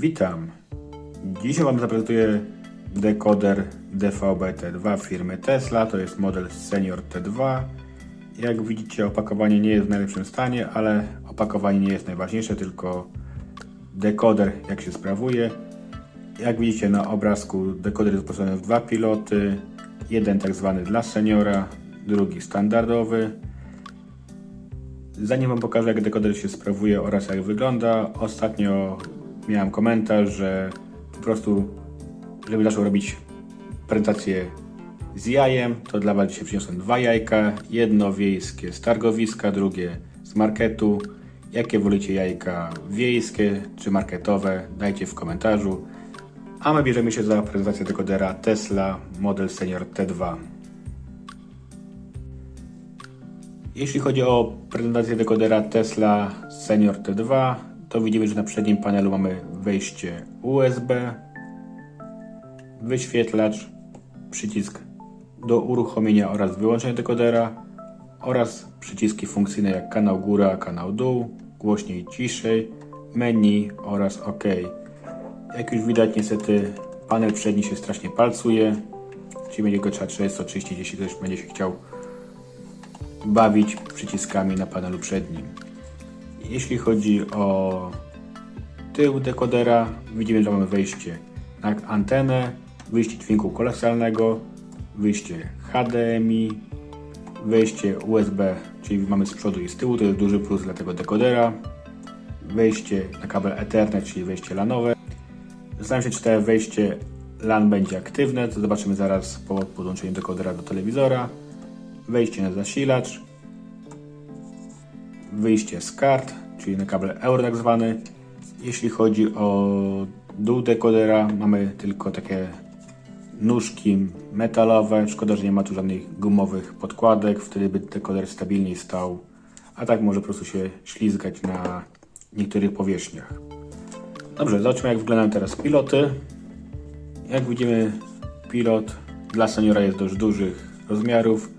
Witam. Dzisiaj Wam zaprezentuję dekoder DVB-T2 firmy Tesla. To jest model Senior T2. Jak widzicie opakowanie nie jest w najlepszym stanie, ale opakowanie nie jest najważniejsze, tylko dekoder jak się sprawuje. Jak widzicie na obrazku dekoder jest wyposażony w dwa piloty. Jeden tak zwany dla seniora, drugi standardowy. Zanim Wam pokażę, jak dekoder się sprawuje oraz jak wygląda, ostatnio miałem komentarz, że po prostu, żeby zaczął robić prezentację z jajem, to dla Was dzisiaj przyniosłem dwa jajka. Jedno wiejskie z targowiska, drugie z marketu. Jakie wolicie jajka wiejskie czy marketowe? Dajcie w komentarzu. A my bierzemy się za prezentację dekodera Tesla Model Senior T2. Jeśli chodzi o prezentację dekodera Tesla Senior T2, to widzimy, że na przednim panelu mamy wejście USB, wyświetlacz, przycisk do uruchomienia oraz wyłączenia dekodera oraz przyciski funkcyjne jak kanał góra, kanał dół, głośniej, ciszej, menu oraz OK. Jak już widać, niestety panel przedni się strasznie palcuje, czyli będzie go trzeba często czyścić, jeśli ktoś będzie się chciał bawić przyciskami na panelu przednim. Jeśli chodzi o tył dekodera, widzimy, że mamy wejście na antenę, wyjście dźwięku kolekcjonalnego, wyjście HDMI, wejście USB, czyli mamy z przodu i z tyłu, to jest duży plus dla tego dekodera, wejście na kabel Ethernet, czyli wejście LANowe. Zastanawiam się, czy to wejście LAN będzie aktywne, to zobaczymy zaraz po podłączeniu dekodera do telewizora. Wejście na zasilacz, wyjście z kart, czyli na kabel euro tak zwany. Jeśli chodzi o dół dekodera, mamy tylko takie nóżki metalowe. Szkoda, że nie ma tu żadnych gumowych podkładek, wtedy by dekoder stabilniej stał, a tak może po prostu się ślizgać na niektórych powierzchniach. Dobrze, zobaczmy jak wyglądają teraz piloty. Jak widzimy, pilot dla seniora jest dość dużych rozmiarów.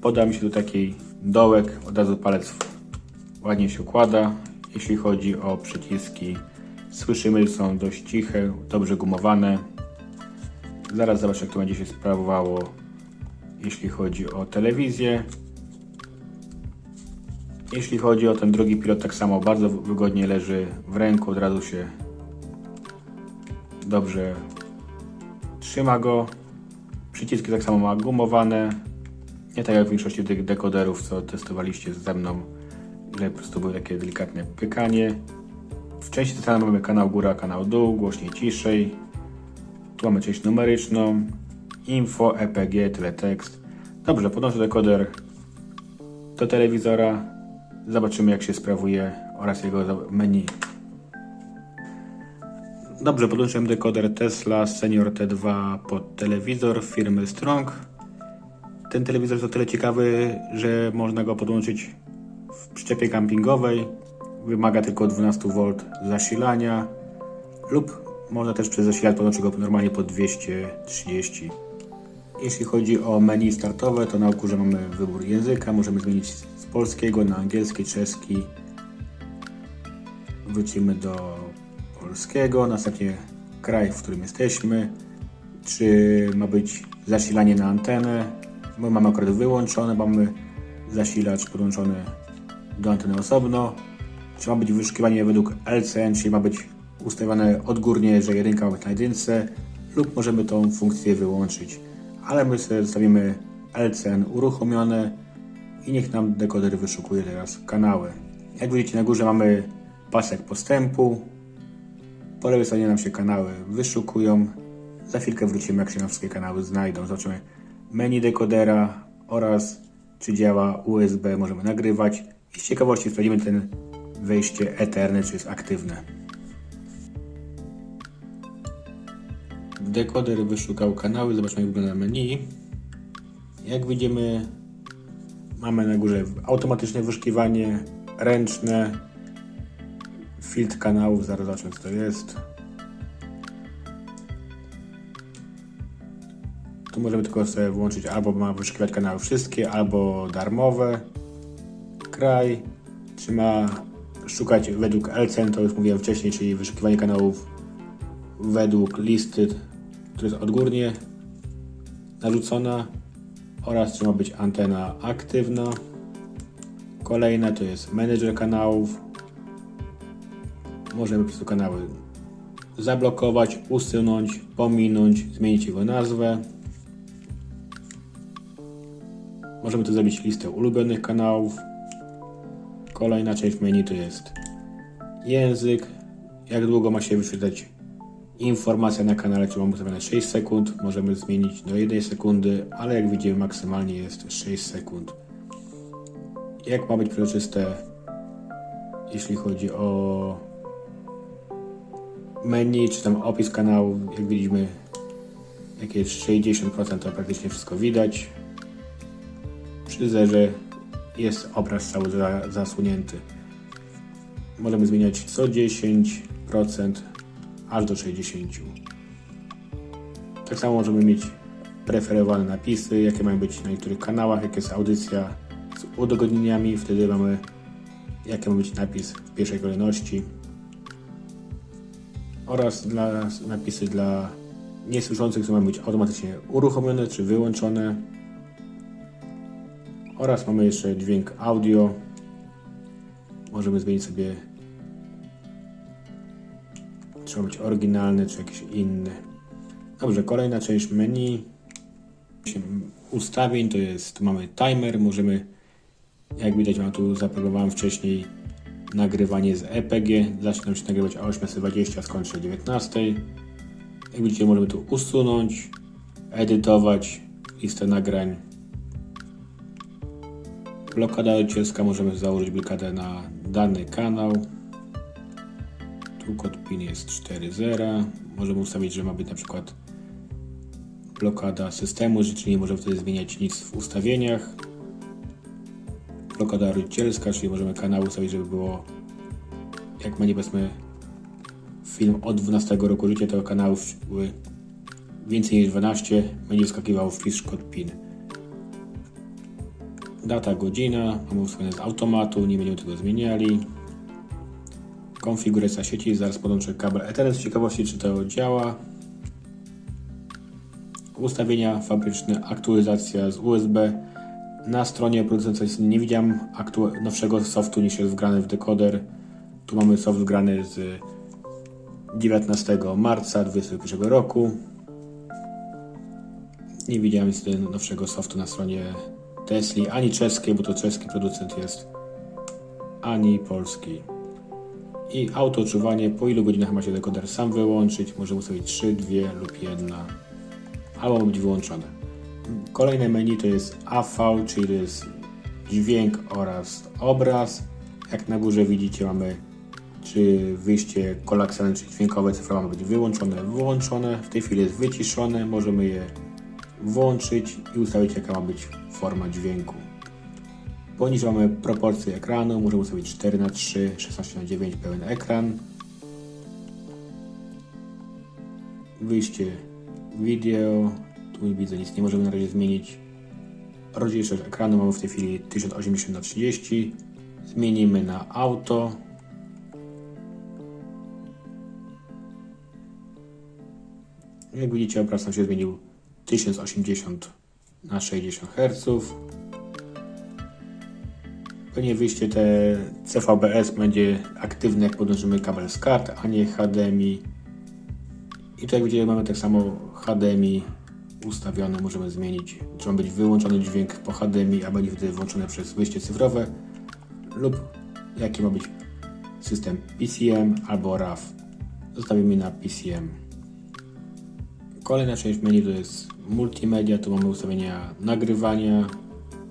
Poda mi się tu taki dołek, od razu palec ładnie się układa. Jeśli chodzi o przyciski, słyszymy, że są dość ciche, dobrze gumowane. Zaraz zobaczę, jak to będzie się sprawowało, jeśli chodzi o telewizję. Jeśli chodzi o ten drugi pilot, tak samo bardzo wygodnie leży w ręku, od razu się dobrze trzyma go. Przyciski tak samo ma gumowane, nie tak jak w większości tych dekoderów, co testowaliście ze mną, po prostu było takie delikatne pykanie. W części testowanej mamy kanał góra, kanał dół, głośniej, ciszej. Tu mamy część numeryczną, info, EPG, teletekst. Dobrze, podłączę dekoder do telewizora. Zobaczymy jak się sprawuje oraz jego menu. Dobrze, podłączyłem dekoder Tesla Senior T2 pod telewizor firmy Strong. Ten telewizor jest o tyle ciekawy, że można go podłączyć w przyczepie campingowej. Wymaga tylko 12V zasilania lub można też przez zasilacz podłączyć normalnie pod 230. Jeśli chodzi o menu startowe, to na górze mamy wybór języka. Możemy zmienić z polskiego na angielski, czeski. Wrócimy do polskiego, następnie kraj, w którym jesteśmy. Czy ma być zasilanie na antenę, My mamy akurat wyłączone, mamy zasilacz podłączony do anteny osobno. Czy ma być wyszukiwanie według LCN, czyli ma być ustawione odgórnie, że jedynka ma być na jedynce, lub możemy tą funkcję wyłączyć. Ale my sobie zostawimy LCN uruchomione i niech nam dekoder wyszukuje teraz kanały. Jak widzicie na górze mamy pasek postępu. Po lewej stronie nam się kanały wyszukują. Za chwilkę wrócimy, jak się nam wszystkie kanały znajdą. Zobaczymy menu dekodera oraz czy działa USB, możemy nagrywać. I z ciekawości sprawdzimy ten wejście Ethernet, czy jest aktywne. Dekoder wyszukał kanały, zobaczmy jak wygląda menu. Jak widzimy, mamy na górze automatyczne wyszukiwanie, ręczne, filtr kanałów, zaraz zobaczymy co to jest. Tu możemy tylko sobie włączyć albo ma wyszukiwać kanały wszystkie, albo darmowe. Kraj, czy ma szukać według LCN, to już mówiłem wcześniej, czyli wyszukiwanie kanałów według listy, która jest odgórnie narzucona oraz czy ma być antena aktywna. Kolejna to jest menedżer kanałów. Możemy po prostu kanały zablokować, usunąć, pominąć, zmienić jego nazwę. Możemy tu zrobić listę ulubionych kanałów. Kolejna część menu to jest. Język, jak długo ma się wyświetlać informacja na kanale, czy mamy ustawione 6 sekund, możemy zmienić do 1 sekundy, ale jak widzimy maksymalnie jest 6 sekund. Jak ma być przejrzyste, jeśli chodzi o menu, czy tam opis kanału, jak widzimy, jak jest 60% to praktycznie wszystko widać. Przy zerze jest obraz cały za, zasunięty. Możemy zmieniać co 10%, aż do 60%. Tak samo możemy mieć preferowane napisy, jakie mają być na niektórych kanałach, jak jest audycja z udogodnieniami, wtedy mamy jaki ma być napis w pierwszej kolejności oraz dla napisy dla niesłyszących, które mają być automatycznie uruchomione czy wyłączone oraz mamy jeszcze dźwięk audio możemy zmienić sobie czy ma być oryginalny, czy jakiś inny. Dobrze, kolejna część menu ustawień to jest, tu mamy timer, możemy jak widać mam tu zaprogramowałem wcześniej nagrywanie z EPG, zacznie nam się nagrywać o 8.20, skończy o 19.00. Jak widzicie możemy tu usunąć, edytować listę nagrań. Blokada rodzicielska, możemy założyć blokadę na dany kanał. Tu kod PIN jest 4.0. Możemy ustawić, że ma być na przykład blokada systemu, czyli nie możemy wtedy zmieniać nic w ustawieniach. Blokada rodzicielska, czyli możemy kanał ustawić, żeby było jak ma powiedzmy film od 12 roku życia, to kanałów były więcej niż 12, będzie wskakiwał wpis kod PIN. Data, godzina, mamy z automatu, nie będziemy tego zmieniali. Konfiguracja sieci, zaraz podłączę kabel Ethernet z ciekawości, czy to działa. Ustawienia fabryczne, aktualizacja z USB. Na stronie producenta nie widziałem nowszego softu niż jest wgrany w dekoder. Tu mamy soft wgrany z 19 marca 2021 roku. Nie widziałem nic nowszego softu na stronie Tesli, ani czeskiej, bo to czeski producent jest, ani polski. I autoczuwanie, po ilu godzinach ma się dekoder sam wyłączyć, może ustawić 3, 2 lub 1, albo być wyłączone. Kolejne menu to jest AV, czyli to jest dźwięk oraz obraz. Jak na górze widzicie mamy czy wyjście kolakcjalne, czy dźwiękowe, cyfrowe ma być wyłączone, wyłączone. W tej chwili jest wyciszone, możemy je włączyć i ustawić jaka ma być forma dźwięku. Poniżej mamy proporcje ekranu, możemy ustawić 4 na 3 16 na 9 pełen ekran. Wyjście wideo, tu nie widzę nic, nie możemy na razie zmienić. Rozdzielczość ekranu mamy w tej chwili 1080 na 30 Zmienimy na auto. Jak widzicie obraz nam się zmienił 1080 na 60 Hz. Pewnie wyjście te CVBS będzie aktywne jak podłączymy kabel z kart, a nie HDMI. I tu jak mamy tak samo HDMI ustawione, możemy zmienić, ma być wyłączony dźwięk po HDMI, a będzie wtedy włączone przez wyjście cyfrowe lub jaki ma być system PCM albo RAW. Zostawimy na PCM. Kolejna część menu to jest multimedia, tu mamy ustawienia nagrywania.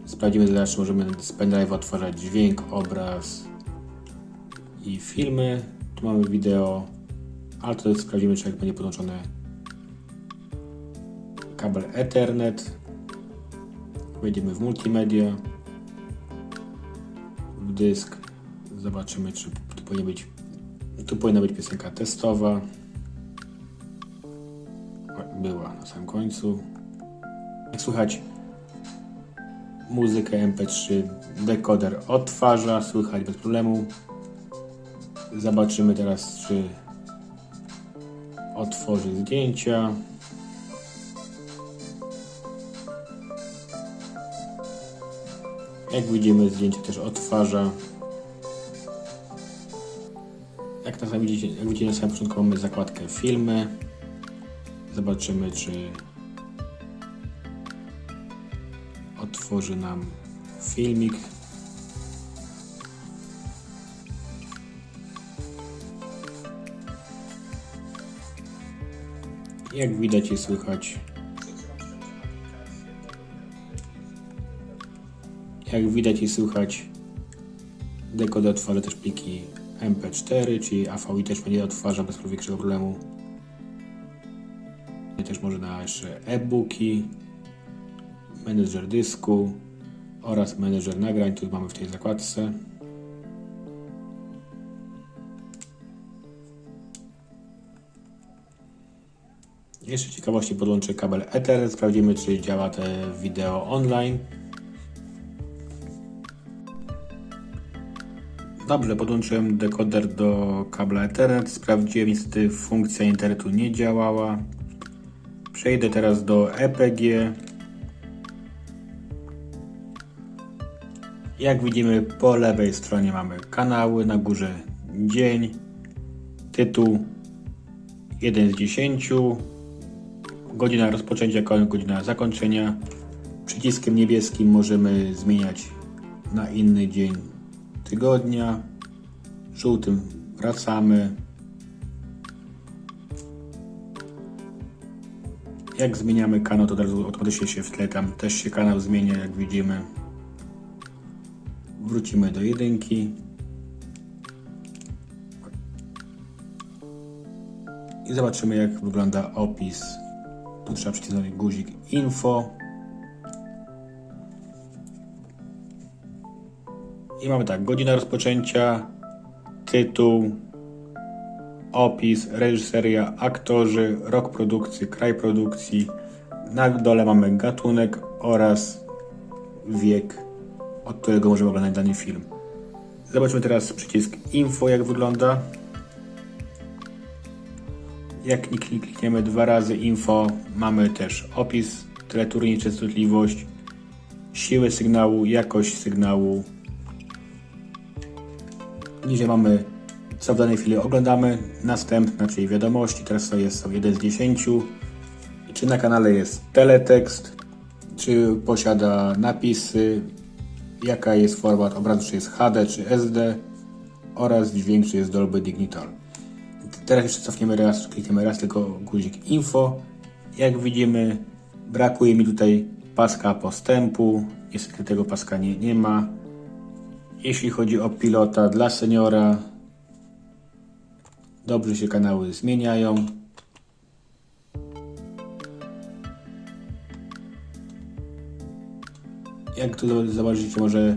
Sprawdzimy czy możemy z pendrive'a odtwarzać dźwięk, obraz i filmy. Tu mamy wideo, ale to sprawdzimy, czy jak będzie podłączone kabel Ethernet. Wejdziemy w multimedia, w dysk. Zobaczymy, czy tu powinien być, tu powinna być piosenka testowa była na samym końcu. Jak słychać muzykę MP3 dekoder odtwarza, słychać bez problemu. Zobaczymy teraz, czy otworzy zdjęcia. Jak widzimy, zdjęcie też odtwarza. Jak, na samym, jak widzicie na samym początku mamy zakładkę filmy. Zobaczymy, czy otworzy nam filmik. Jak widać i słychać, jak widać i słychać, dekoder otworzy też pliki MP4, czyli AVI też będzie odtwarza bez większego problemu. Też może na jeszcze e-booki, menedżer dysku oraz menedżer nagrań, tu mamy w tej zakładce. Jeszcze ciekawości podłączę kabel Ethernet, sprawdzimy czy działa te wideo online. Dobrze, podłączyłem dekoder do kabla Ethernet, sprawdziłem, niestety funkcja internetu nie działała. Przejdę teraz do EPG. Jak widzimy po lewej stronie mamy kanały, na górze dzień, tytuł 1 z 10, godzina rozpoczęcia, godzina zakończenia. Przyciskiem niebieskim możemy zmieniać na inny dzień tygodnia. Żółtym wracamy. Jak zmieniamy kanał, to od razu odnosi się w tle, tam też się kanał zmienia, jak widzimy. Wrócimy do jedynki. I zobaczymy, jak wygląda opis. Tu trzeba przycisnąć guzik info. I mamy tak, godzina rozpoczęcia, tytuł, opis, reżyseria, aktorzy, rok produkcji, kraj produkcji. Na dole mamy gatunek oraz wiek, od którego możemy oglądać dany film. Zobaczmy teraz przycisk info, jak wygląda. Jak klik- klikniemy dwa razy info, mamy też opis, teleturniej, częstotliwość, siłę sygnału, jakość sygnału. Niżej mamy co w danej chwili oglądamy, następna, czyli wiadomości, teraz to jest są 1 z 10. Czy na kanale jest teletekst, czy posiada napisy, jaka jest format obrazu, czy jest HD, czy SD oraz dźwięk, czy jest Dolby Digital. Teraz jeszcze cofniemy raz, klikniemy raz tylko guzik info. Jak widzimy, brakuje mi tutaj paska postępu. Niestety tego paska nie, nie ma. Jeśli chodzi o pilota dla seniora, dobrze się kanały zmieniają. Jak tu zobaczycie, może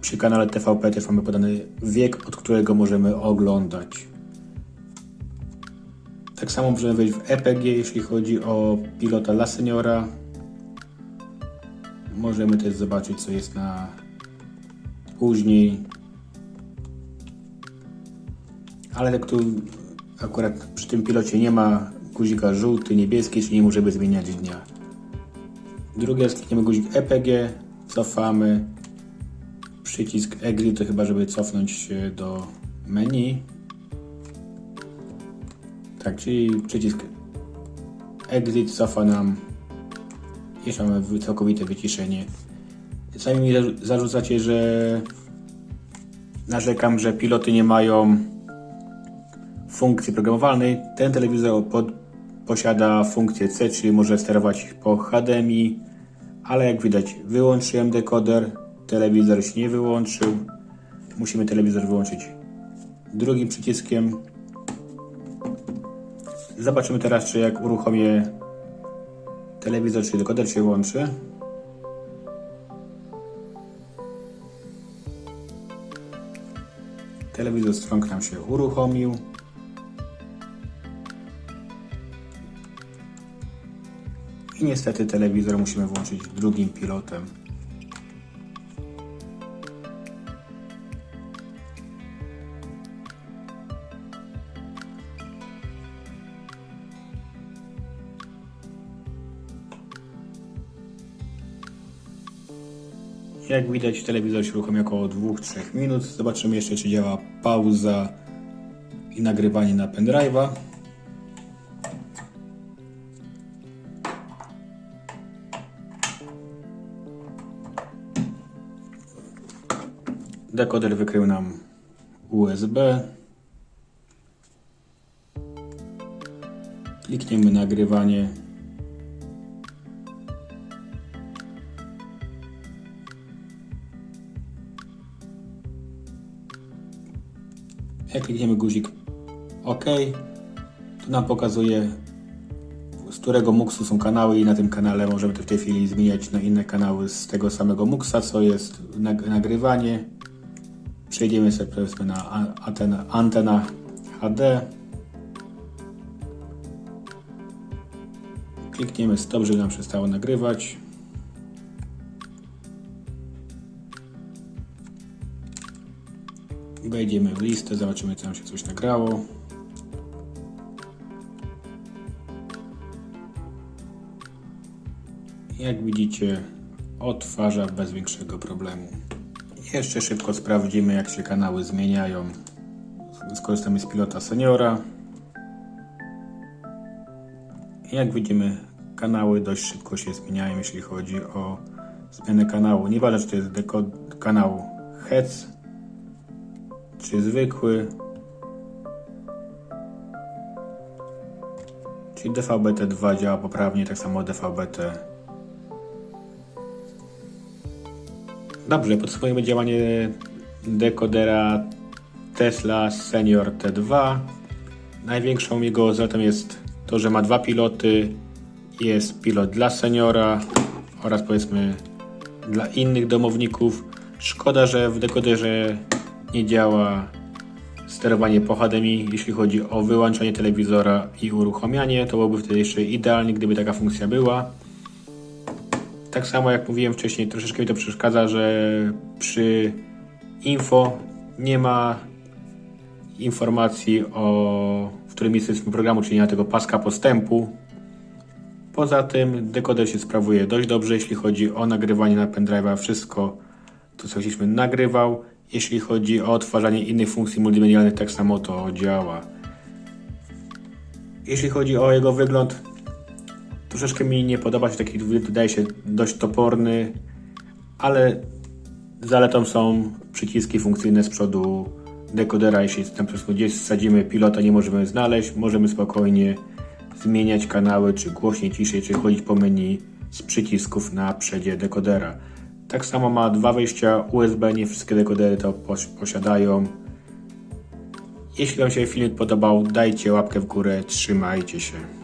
przy kanale TVP też mamy podany wiek, od którego możemy oglądać. Tak samo możemy wejść w EPG, jeśli chodzi o pilota dla seniora. Możemy też zobaczyć, co jest na później. Ale tak tu akurat przy tym pilocie nie ma guzika żółty, niebieski, czyli nie możemy zmieniać dnia. Drugi raz klikniemy guzik EPG, cofamy. Przycisk Exit to chyba, żeby cofnąć się do menu. Tak, czyli przycisk Exit cofa nam. Jeszcze mamy całkowite wyciszenie. Sami mi zarzu- zarzucacie, że narzekam, że piloty nie mają funkcji programowalnej. Ten telewizor pod, posiada funkcję C, czyli może sterować po HDMI, ale jak widać wyłączyłem dekoder, telewizor się nie wyłączył. Musimy telewizor wyłączyć drugim przyciskiem. Zobaczymy teraz, czy jak uruchomię telewizor, czy dekoder się łączy. Telewizor strąg nam się uruchomił. Niestety telewizor musimy włączyć drugim pilotem. Jak widać telewizor się uruchomił około 2-3 minut. Zobaczymy jeszcze czy działa pauza i nagrywanie na pendrive'a. Dekoder wykrył nam USB. Klikniemy nagrywanie. Jak klikniemy guzik OK, to nam pokazuje z którego muksu są kanały i na tym kanale możemy w tej chwili zmieniać na inne kanały z tego samego muksa, co jest nag- nagrywanie. Przejdziemy sobie powiedzmy na a- antena, antena HD. Klikniemy stop, żeby nam przestało nagrywać. Wejdziemy w listę, zobaczymy czy nam się coś nagrało. Jak widzicie, odtwarza bez większego problemu. Jeszcze szybko sprawdzimy, jak się kanały zmieniają. Skorzystamy z pilota seniora. Jak widzimy, kanały dość szybko się zmieniają, jeśli chodzi o zmianę kanału. Nieważne, czy to jest deko- kanał HEC, czy zwykły. Czyli DVB-T2 działa poprawnie, tak samo DVB-T. Dobrze, podsumujemy działanie dekodera Tesla Senior T2. Największą jego zaletą jest to, że ma dwa piloty. Jest pilot dla seniora oraz powiedzmy dla innych domowników. Szkoda, że w dekoderze nie działa sterowanie po HDMI, jeśli chodzi o wyłączanie telewizora i uruchamianie. To byłoby wtedy jeszcze idealnie, gdyby taka funkcja była. Tak samo jak mówiłem wcześniej, troszeczkę mi to przeszkadza, że przy info nie ma informacji o w którym miejscu jesteśmy programu, czyli nie ma tego paska postępu. Poza tym dekoder się sprawuje dość dobrze, jeśli chodzi o nagrywanie na pendrive'a. Wszystko to co chcieliśmy nagrywał. Jeśli chodzi o odtwarzanie innych funkcji multimedialnych, tak samo to działa. Jeśli chodzi o jego wygląd, troszeczkę mi nie podoba się, taki wydaje się dość toporny, ale zaletą są przyciski funkcyjne z przodu dekodera. Jeśli tam gdzieś wsadzimy pilota, nie możemy znaleźć, możemy spokojnie zmieniać kanały, czy głośniej, ciszej, czy chodzić po menu z przycisków na przedzie dekodera. Tak samo ma dwa wejścia USB, nie wszystkie dekodery to pos- posiadają. Jeśli Wam się film podobał, dajcie łapkę w górę, trzymajcie się.